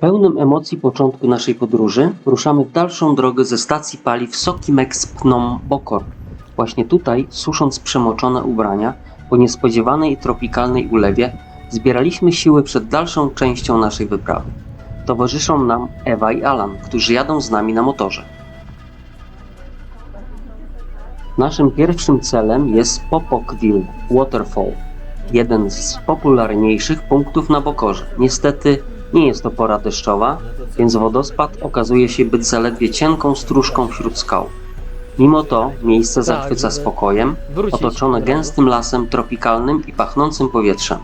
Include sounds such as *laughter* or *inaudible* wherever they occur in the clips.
Pełnym emocji początku naszej podróży ruszamy w dalszą drogę ze stacji paliw Sokimex Phnom Bokor. Właśnie tutaj, susząc przemoczone ubrania, po niespodziewanej tropikalnej ulewie, zbieraliśmy siły przed dalszą częścią naszej wyprawy. Towarzyszą nam Ewa i Alan, którzy jadą z nami na motorze. Naszym pierwszym celem jest Popokville Waterfall, jeden z popularniejszych punktów na Bokorze. Niestety nie jest to pora deszczowa, więc wodospad okazuje się być zaledwie cienką stróżką wśród skał. Mimo to miejsce zachwyca żeby spokojem, otoczone gęstym lasem tropikalnym i pachnącym powietrzem.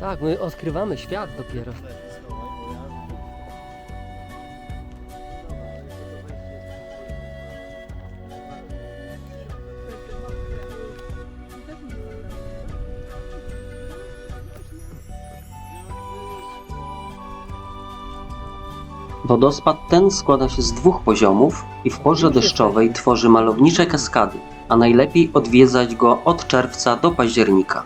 Tak, my odkrywamy świat dopiero. Wodospad ten składa się z dwóch poziomów i w porze deszczowej tworzy malownicze kaskady, a najlepiej odwiedzać go od czerwca do października.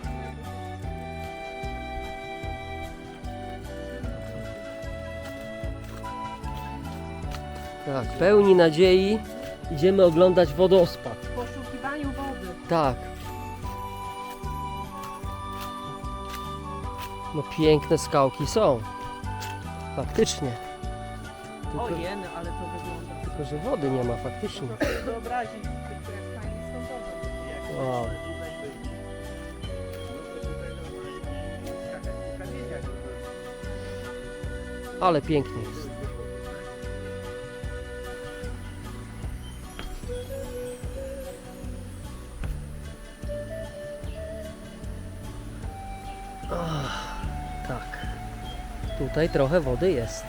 Tak, pełni nadziei idziemy oglądać wodospad. w poszukiwaniu wody. Tak. No piękne skałki są. Faktycznie. Tylko, O jeny, ale to wygląda. tylko że wody nie ma faktycznie. Wyobrazić tylko jak fajnie tą wodą. Wow. Ale pięknie jest. Ach, tak. Tutaj trochę wody jest.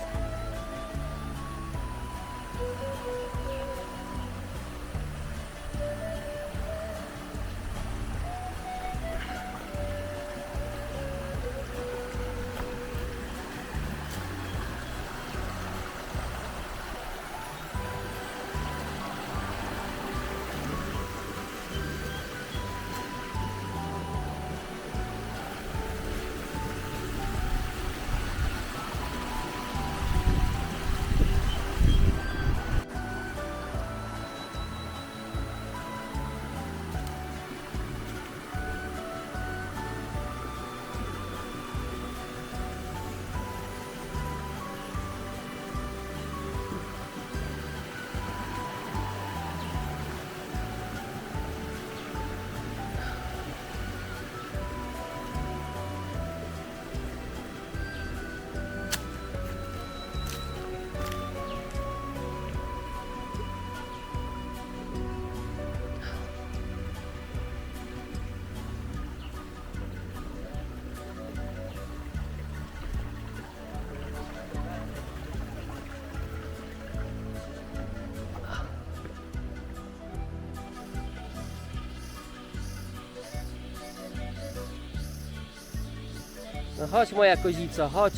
No chodź moja kozica, chodź.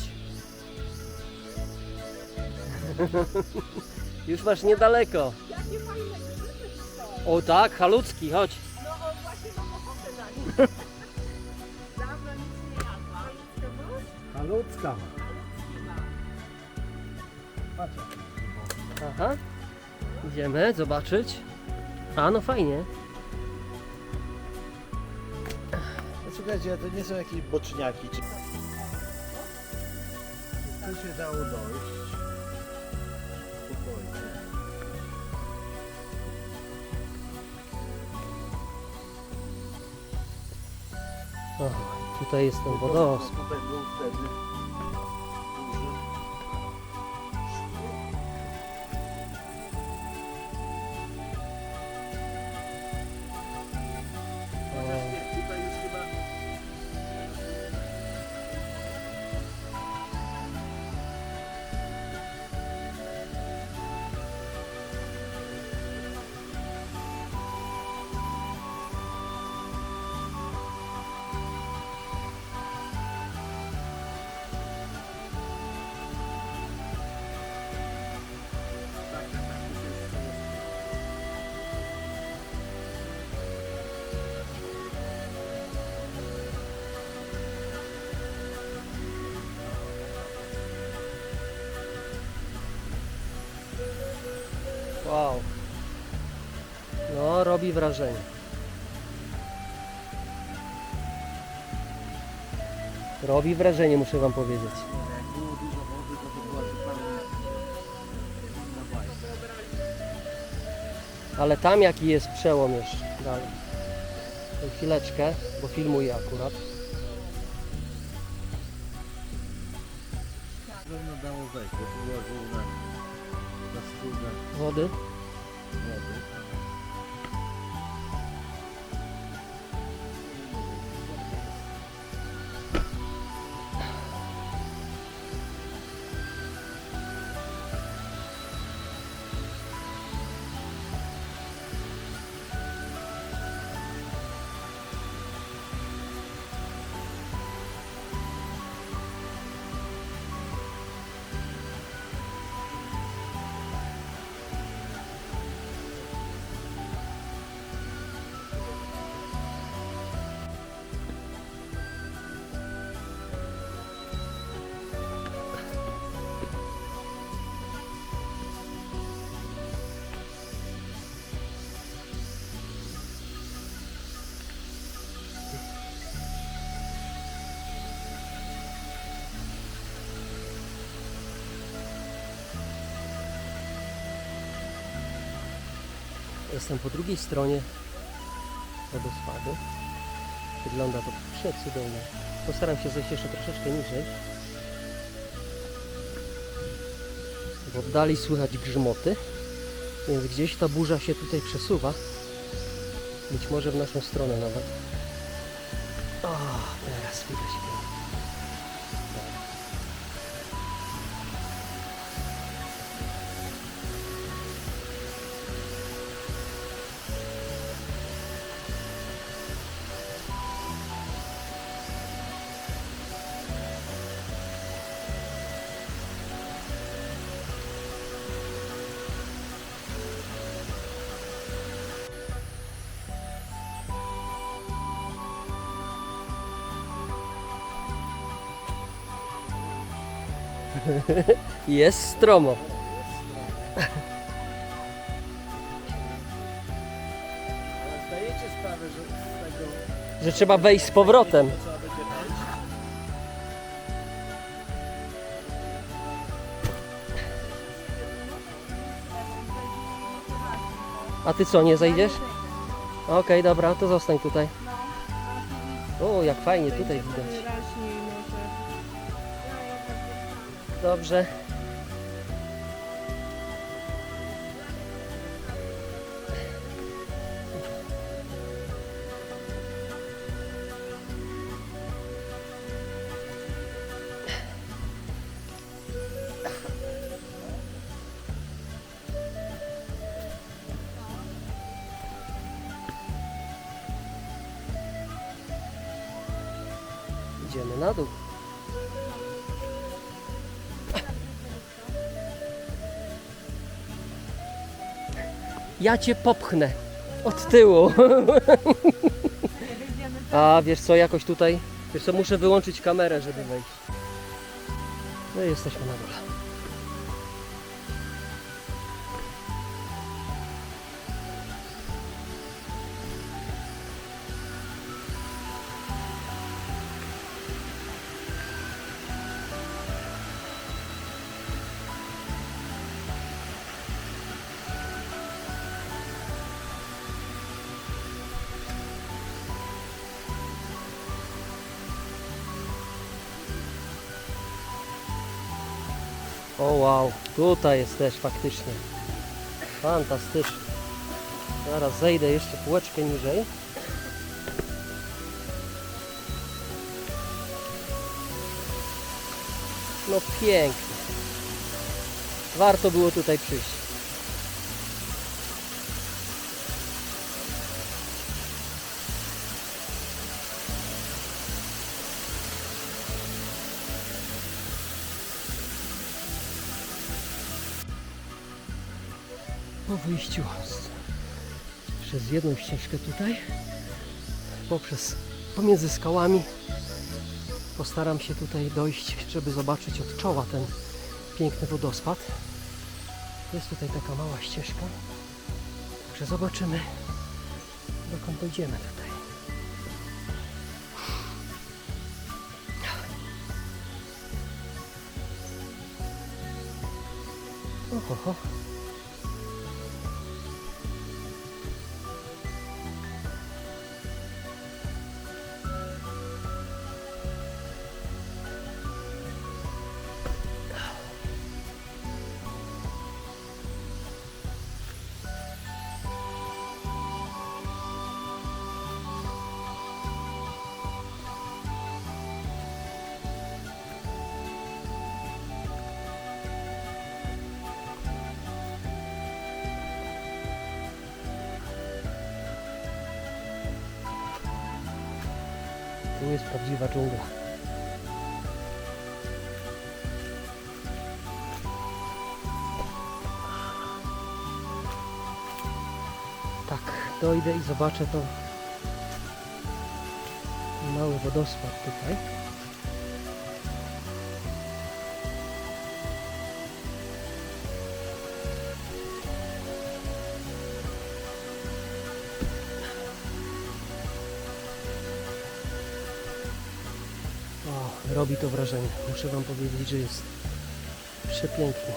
*laughs* Już masz niedaleko. Jakie fajne grzyby są. O tak, halucki, chodź. No o, właśnie mam ochotę na nie. *laughs* Dawno nic nie jadłam. Patrz. Aha. Idziemy zobaczyć. A no fajnie. Słuchajcie, to nie są jakieś boczniaki. Czy... Się dało dojść. Spokojnie. O, tutaj jest ten wodospad. Tutaj był wtedy robi wrażenie. Robi wrażenie, muszę wam powiedzieć. Ale tam jaki jest przełom jeszcze dalej. Chwileczkę, bo filmuję akurat. Była Wody. wody. Jestem po drugiej stronie wodospadu. Wygląda to przecudownie. Postaram się zejść jeszcze troszeczkę niżej. W oddali słychać grzmoty, więc gdzieś ta burza się tutaj przesuwa. Być może w naszą stronę nawet. O, teraz widać *laughs* Jest stromo. Ale zdajecie sprawę, że z tego Że trzeba wejść z powrotem. trzeba będzie wejść? A ty co, nie zejdziesz? Okej, dobra, to zostań tutaj. O, jak fajnie tutaj widać. Dobrze. Ja cię popchnę od tyłu. A wiesz co, jakoś tutaj, wiesz co, muszę wyłączyć kamerę, żeby wejść. No i jesteśmy na dole. O wow, tutaj jest też faktycznie. Fantastycznie. Zaraz zejdę jeszcze półeczkę niżej. No pięknie. Warto było tutaj przyjść. Wyjściu przez jedną ścieżkę tutaj, poprzez pomiędzy skałami, postaram się tutaj dojść, żeby zobaczyć od czoła ten piękny wodospad. Jest tutaj taka mała ścieżka. Także zobaczymy, dokąd dojdziemy tutaj. Oho, Jest prawdziwa dżungla. Tak, dojdę i zobaczę to mały wodospad tutaj. To wrażenie. Muszę Wam powiedzieć, że jest przepięknie.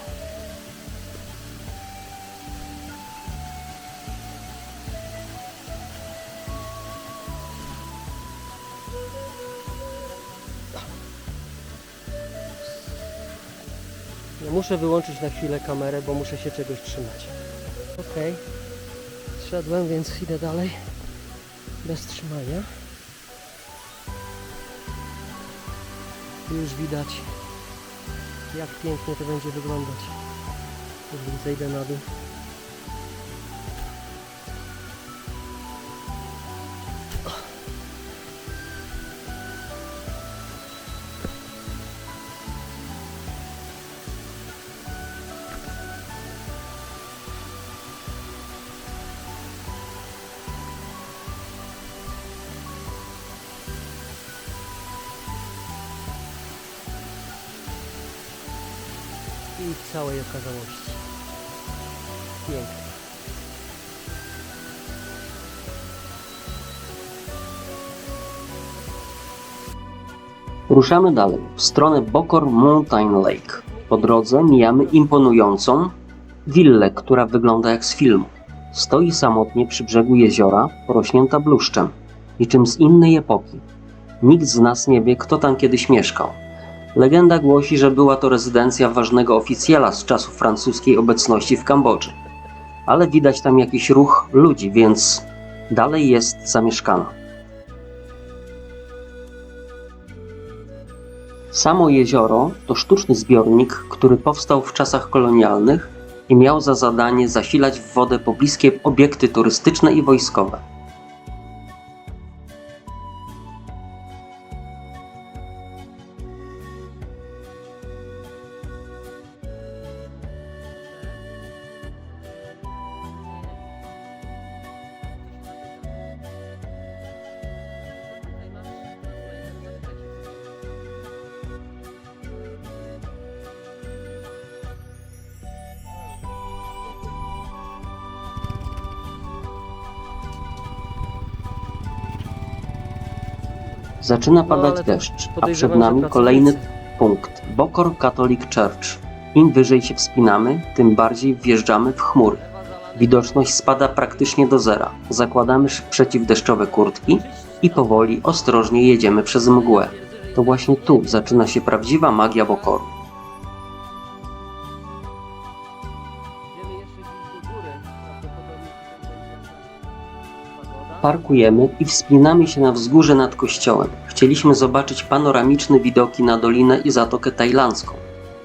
Ja muszę wyłączyć na chwilę kamerę, bo muszę się czegoś trzymać. Okej. Zszedłem, więc idę dalej. Bez trzymania. Tu już widać jak pięknie to będzie wyglądać. Jeżeli zejdę na dół. Całej okazałości. Pięknie. Ruszamy dalej, w stronę Bokor Mountain Lake. Po drodze mijamy imponującą willę, która wygląda jak z filmu. Stoi samotnie przy brzegu jeziora, porośnięta bluszczem, niczym z innej epoki. Nikt z nas nie wie, kto tam kiedyś mieszkał. Legenda głosi, że była to rezydencja ważnego oficjela z czasów francuskiej obecności w Kambodży. Ale widać tam jakiś ruch ludzi, więc dalej jest zamieszkana. Samo jezioro to sztuczny zbiornik, który powstał w czasach kolonialnych i miał za zadanie zasilać w wodę pobliskie obiekty turystyczne i wojskowe. Zaczyna padać ale to deszcz, a przed nami kolejny punkt Bokor Catholic Church. Im wyżej się wspinamy, tym bardziej wjeżdżamy w chmury. Widoczność spada praktycznie do zera. Zakładamy przeciwdeszczowe kurtki i powoli, ostrożnie jedziemy przez mgłę. To właśnie tu zaczyna się prawdziwa magia Bokoru. Parkujemy i wspinamy się na wzgórze nad kościołem. Chcieliśmy zobaczyć panoramiczne widoki na dolinę i Zatokę Tajlandzką,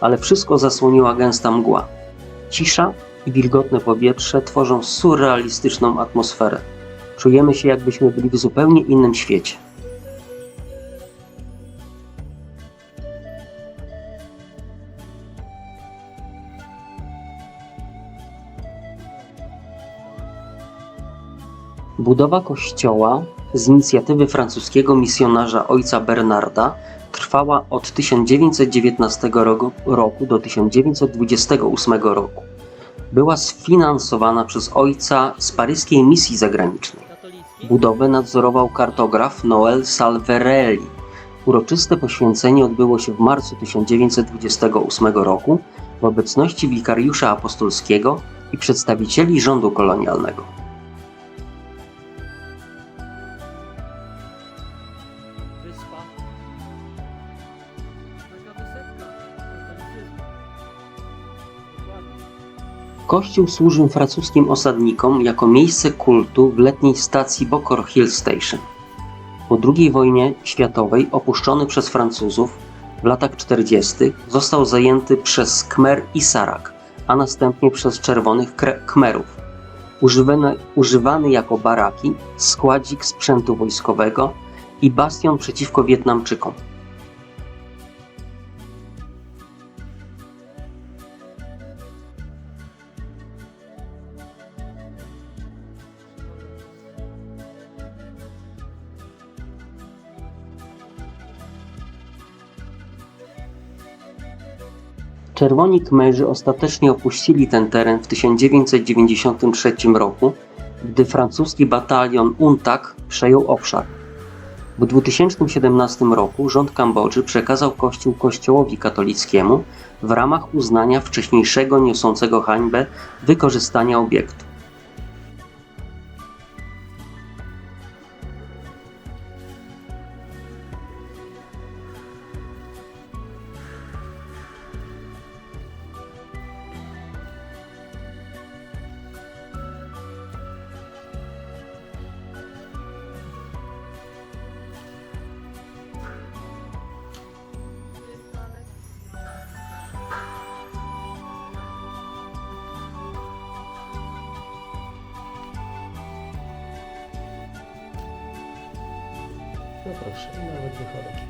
ale wszystko zasłoniła gęsta mgła. Cisza i wilgotne powietrze tworzą surrealistyczną atmosferę. Czujemy się, jakbyśmy byli w zupełnie innym świecie. Budowa kościoła z inicjatywy francuskiego misjonarza ojca Bernarda trwała od 1919 roku- do 1928 roku. była sfinansowana przez ojca z paryskiej misji zagranicznej. Budowę nadzorował kartograf Noel Salverelli. Uroczyste poświęcenie odbyło się w marcu 1928 roku w obecności wikariusza apostolskiego i przedstawicieli rządu kolonialnego. Kościół służył francuskim osadnikom jako miejsce kultu w letniej stacji Bokor Hill Station. Po II wojnie światowej, opuszczony przez Francuzów w latach 40., został zajęty przez Khmer i Sarak, a następnie przez czerwonych Khmerów. Używany, używany jako baraki, składzik sprzętu wojskowego i bastion przeciwko Wietnamczykom. Czerwoni Kmerzy ostatecznie opuścili ten teren w 1993 roku, gdy francuski batalion UNTAC przejął obszar. W 2017 roku rząd Kambodży przekazał kościół kościołowi katolickiemu w ramach uznania wcześniejszego niosącego hańbę wykorzystania obiektu. No proszę, i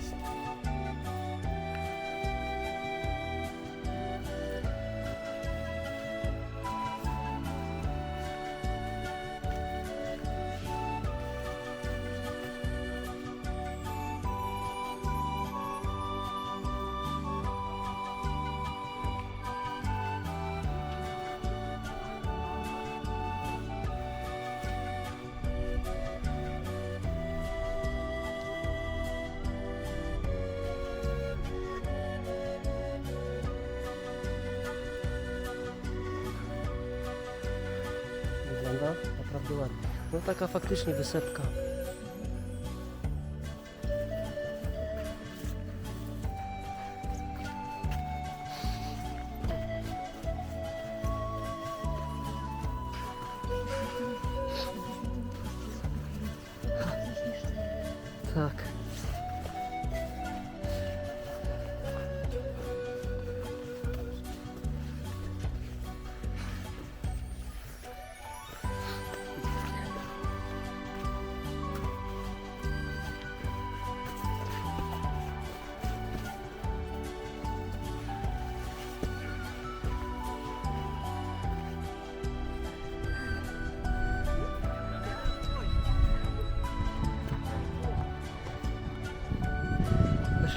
naprawdę ładnie. No taka faktycznie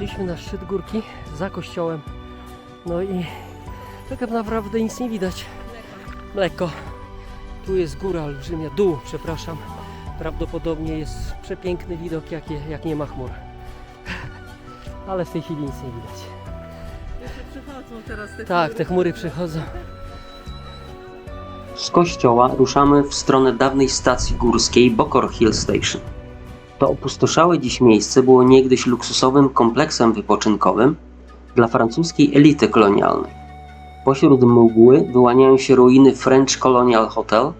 Weszliśmy na szczyt górki za kościołem. No i tak naprawdę nic nie widać. Mleko. Tu jest góra olbrzymia, dół, przepraszam. Prawdopodobnie jest przepiękny widok, jak, je, jak nie ma chmur. *laughs* Ale w tej chwili nic nie widać. Jeszcze przychodzą teraz te Tak, te chmury przychodzą. Z kościoła ruszamy w stronę dawnej stacji górskiej Bokor Hill Station. To opustoszałe dziś miejsce było niegdyś luksusowym kompleksem wypoczynkowym dla francuskiej elity kolonialnej. Pośród mgły wyłaniają się ruiny French Colonial Hotel,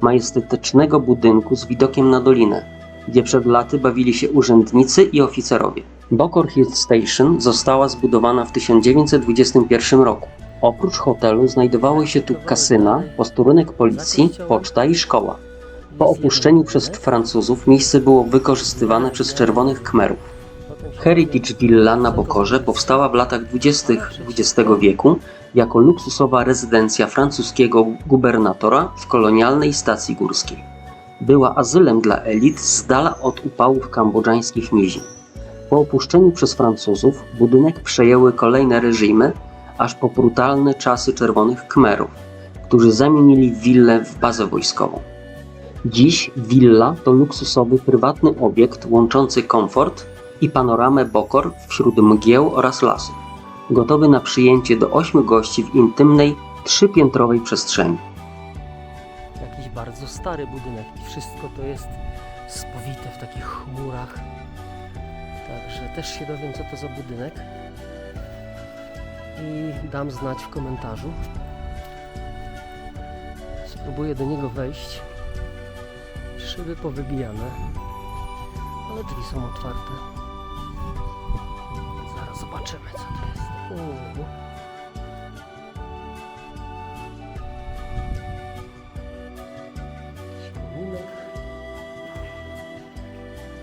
majestatycznego budynku z widokiem na dolinę, gdzie przed laty bawili się urzędnicy i oficerowie. Bokor Hill Station została zbudowana w 1921 roku. Oprócz hotelu znajdowały się tu kasyna, posterunek policji, poczta i szkoła. Po opuszczeniu przez Francuzów miejsce było wykorzystywane przez czerwonych Khmerów. Heritage Villa na Bokorze powstała w latach 20. XX wieku jako luksusowa rezydencja francuskiego gubernatora w kolonialnej stacji górskiej. Była azylem dla elit z dala od upałów kambodżańskich nizin. Po opuszczeniu przez Francuzów budynek przejęły kolejne reżimy, aż po brutalne czasy czerwonych Khmerów, którzy zamienili willę w bazę wojskową. Dziś willa to luksusowy prywatny obiekt łączący komfort i panoramę Bokor wśród mgieł oraz lasów, gotowy na przyjęcie do ośmiu gości w intymnej, trzypiętrowej przestrzeni. Jakiś bardzo stary budynek i wszystko to jest spowite w takich chmurach. Także też się dowiem, co to za budynek. I dam znać w komentarzu. Spróbuję do niego wejść. Szyby powybijane, ale drzwi są otwarte. Zaraz zobaczymy, co to jest. Uuu.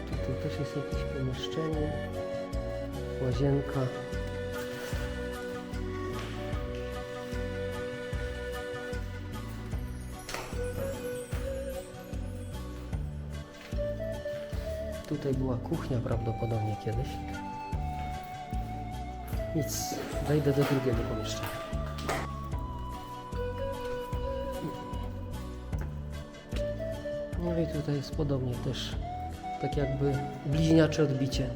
Tutaj też jest jakieś pomieszczenie. Łazienka. Kuchnia prawdopodobnie kiedyś. Nic, wejdę do drugiego pomieszczenia. No i tutaj jest podobnie też, tak jakby bliźniacze odbicie.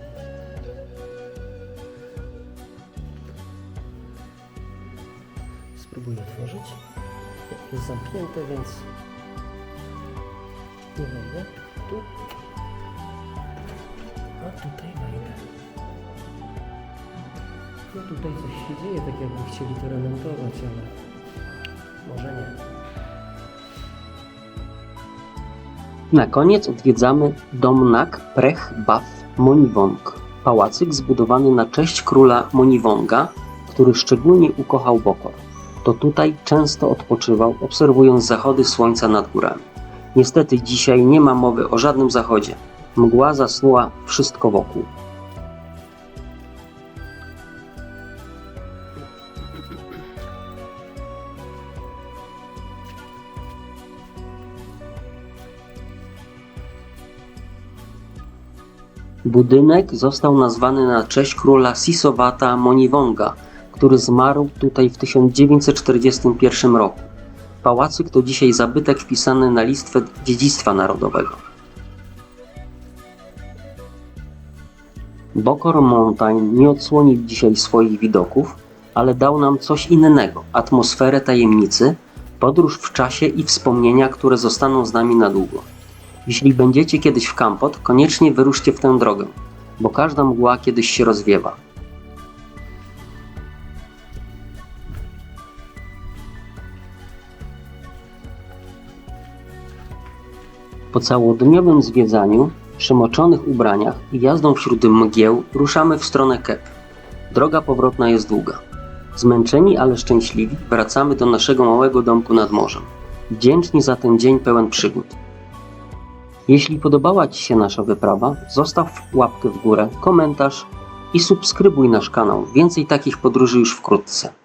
Spróbuję otworzyć. Jest zamknięte, więc nie wejdę. Tu. Tutaj coś się dzieje, tak jakby chcieli to remontować, ale może nie. Na koniec odwiedzamy Domnak Prech Baf Monivong, pałacyk zbudowany na cześć króla Monivonga, który szczególnie ukochał Bokor. To tutaj często odpoczywał, obserwując zachody słońca nad górami. Niestety dzisiaj nie ma mowy o żadnym zachodzie. Mgła zasnuła wszystko wokół. Budynek został nazwany na cześć króla Sisowata Monivonga, który zmarł tutaj w 1941 roku. Pałacyk to dzisiaj zabytek wpisany na listwę dziedzictwa narodowego. Bokor Mountain nie odsłonił dzisiaj swoich widoków, ale dał nam coś innego atmosferę tajemnicy, podróż w czasie i wspomnienia, które zostaną z nami na długo. Jeśli będziecie kiedyś w Kampot, koniecznie wyruszcie w tę drogę, bo każda mgła kiedyś się rozwiewa. Po całodniowym zwiedzaniu, przemoczonych ubraniach i jazdą wśród mgieł ruszamy w stronę Kep. Droga powrotna jest długa. Zmęczeni, ale szczęśliwi wracamy do naszego małego domku nad morzem. Wdzięczni za ten dzień pełen przygód. Jeśli podobała Ci się nasza wyprawa, zostaw łapkę w górę, komentarz i subskrybuj nasz kanał. Więcej takich podróży już wkrótce.